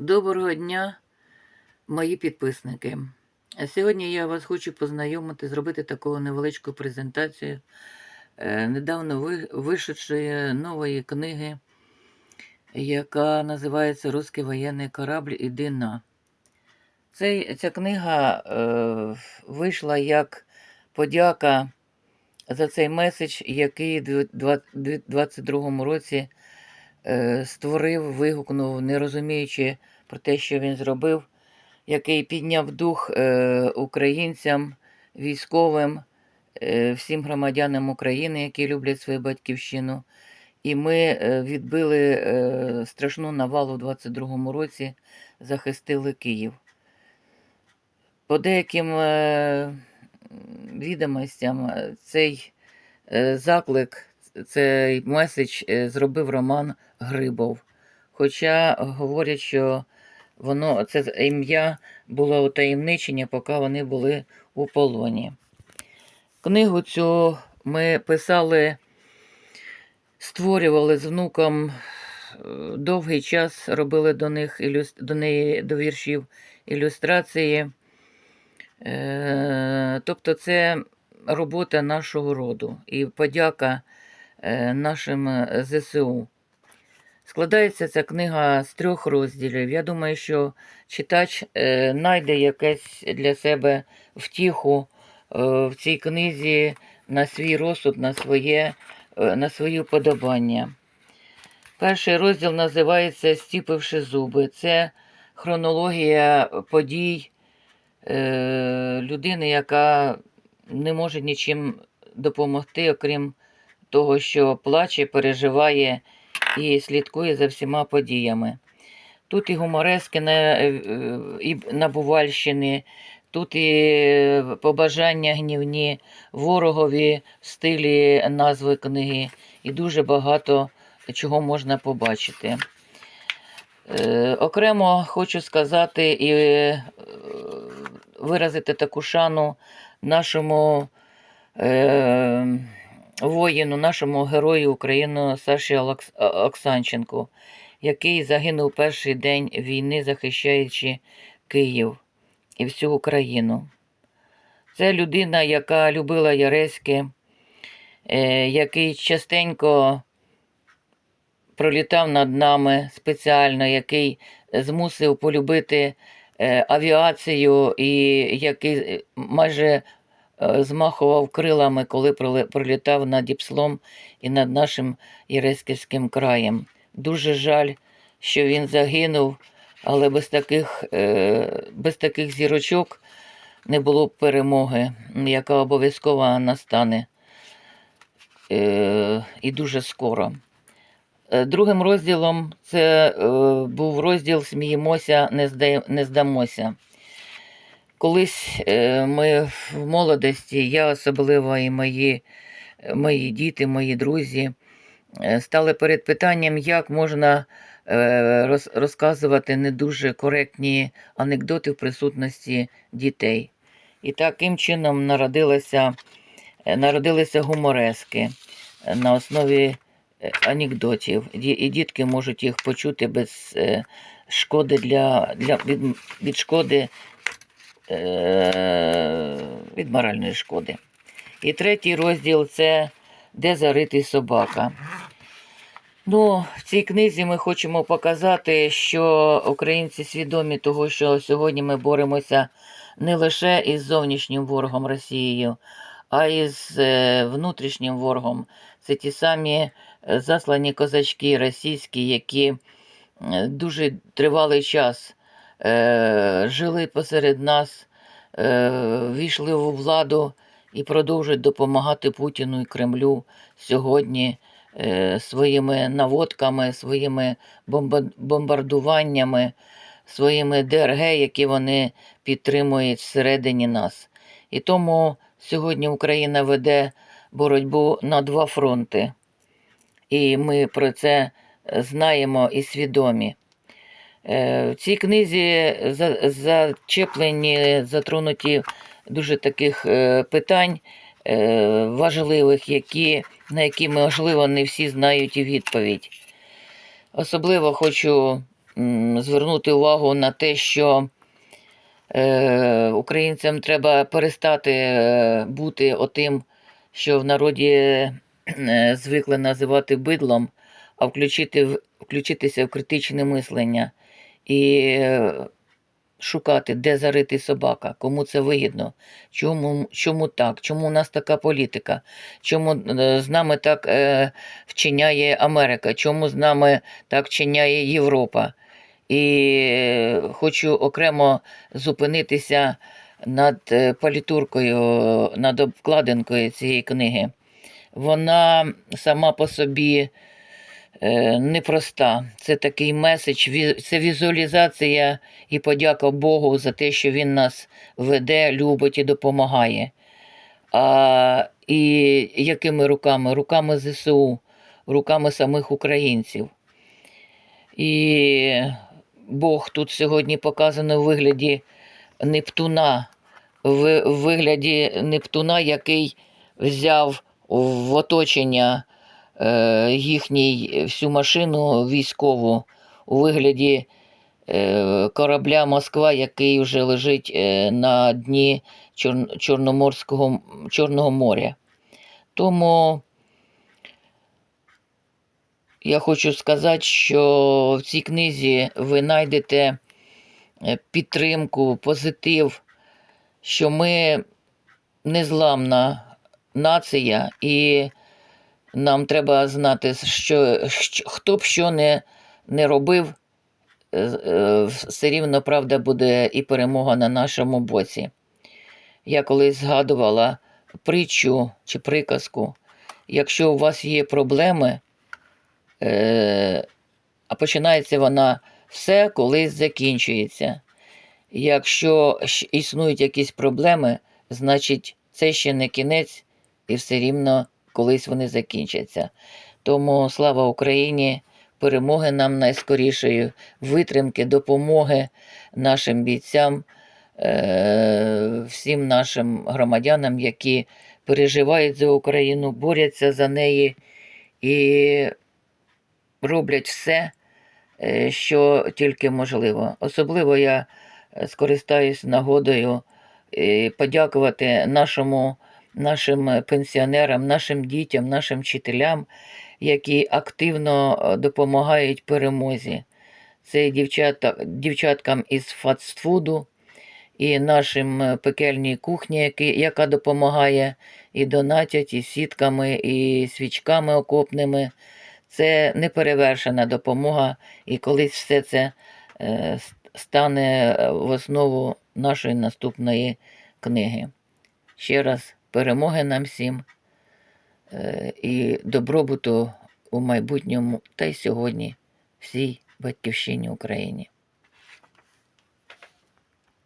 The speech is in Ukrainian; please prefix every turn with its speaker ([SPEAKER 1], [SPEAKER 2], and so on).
[SPEAKER 1] Доброго дня, мої підписники. Сьогодні я вас хочу познайомити, зробити таку невеличку презентацію е, недавно ви- вишедшої нової книги, яка називається Руський воєнний корабль Іди на. Ця книга е, вийшла як подяка за цей меседж, який у 2022 році створив, вигукнув, не розуміючи про те, що він зробив, який підняв дух е, українцям, військовим, е, всім громадянам України, які люблять свою батьківщину. І ми е, відбили е, страшну навалу у 22-му році, захистили Київ. По деяким е, відомостям е, цей е, заклик, цей меседж е, зробив Роман Грибов. Хоча говорять, що воно, це ім'я було утаємничення, поки вони були у полоні. Книгу цю ми писали, створювали з внуком е, довгий час, робили до них до неї до віршів ілюстрації. Е, Тобто це робота нашого роду і подяка нашим е, ЗСУ. Складається ця книга з трьох розділів. Я думаю, що читач е, знайде якесь для себе втіху е, в цій книзі на свій розсуд, на своє, е, на свої вподобання. Перший розділ називається Стіпивши зуби. Це хронологія подій е, людини, яка не може нічим допомогти, окрім того, що плаче, переживає і слідкує за всіма подіями. Тут і гуморески е, е, і Набувальщини, тут і побажання гнівні ворогові в стилі назви книги, і дуже багато чого можна побачити. Е, окремо хочу сказати і е, виразити таку шану нашому е, воїну, нашому герою України Саші Олекс- Оксанченку, який загинув перший день війни, захищаючи Київ і всю Україну. Це людина, яка любила Яреськи, е, який частенько пролітав над нами спеціально, який змусив полюбити е, авіацію і який е, майже змахував крилами, коли пролітав над Діпслом і над нашим Єресківським краєм. Дуже жаль, що він загинув, але без таких, е, без таких зірочок не було б перемоги, яка обов'язково настане е, і дуже скоро. Е, Другим розділом це е, був розділ Сміємося, не здамося. Колись е, ми в молодості, я особливо і мої, мої діти, мої друзі, е, стали перед питанням, як можна е, роз, розказувати не дуже коректні анекдоти в присутності дітей. І таким чином народилися, народилися гуморески на основі анекдотів. І дітки можуть їх почути без шкоди для, для від, від шкоди від моральної шкоди. І третій розділ це Де заритий собака. Ну, в цій книзі ми хочемо показати, що українці свідомі того, що сьогодні ми боремося не лише із зовнішнім ворогом Росією, а й з е, внутрішнім ворогом. Це ті самі е, заслані козачки російські, які е, дуже тривалий час е, жили посеред нас, е, війшли у владу і продовжують допомагати Путіну і Кремлю сьогодні е, своїми наводками, своїми бомбардуваннями, своїми ДРГ, які вони підтримують всередині нас. І тому сьогодні Україна веде боротьбу на два фронти. І ми про це знаємо і свідомі. Е, В цій книзі зачеплені, затронуті дуже таких е, питань е, важливих, які, на які, можливо, не всі знають і відповідь. Особливо хочу звернути увагу на те, що українцям треба перестати бути отим, що в народі звикли називати бидлом, а включити, включитися в критичне мислення і е, шукати, де зарити собака, кому це вигідно, чому, чому так, чому у нас така політика, чому е, з нами так е, вчиняє Америка, чому з нами так вчиняє Європа. І е, хочу окремо зупинитися над палітуркою, над обкладинкою цієї книги. Вона сама по собі непроста. Це такий меседж, це візуалізація і подяка Богу за те, що Він нас веде, любить і допомагає. А, і якими руками? Руками ЗСУ, руками самих українців. І Бог тут сьогодні показано у вигляді Нептуна, в вигляді Нептуна, який взяв в оточення е, їхній всю машину військову у вигляді е, корабля Москва, який вже лежить е, на дні Чорноморського Чорного моря. Тому я хочу сказати, що в цій книзі ви знайдете е, підтримку, позитив, що ми незламна нація, і нам треба знати, що, хто б що не, не робив, е, е, все рівно правда буде і перемога на нашому боці. Я колись згадувала притчу чи приказку. Якщо у вас є проблеми, е, а починається вона все колись закінчується. Якщо існують якісь проблеми, значить це ще не кінець, і все рівно колись вони закінчаться. Тому слава Україні, перемоги нам найскорішої, витримки, допомоги нашим бійцям, е, всім нашим громадянам, які переживають за Україну, борються за неї і роблять все, е, що тільки можливо. Особливо я скористаюсь нагодою е, подякувати нашому, нашим е, пенсіонерам, нашим дітям, нашим вчителям, які активно е, допомагають перемозі. Це дівчата, дівчаткам із фастфуду, і нашим е, пекельній кухні, які, яка допомагає і донатять, і сітками, і свічками окопними. Це неперевершена допомога, і колись все це стане в основу нашої наступної книги. Ще раз перемоги нам всім е, і добробуту у майбутньому та й сьогодні всій батьківщині Україні.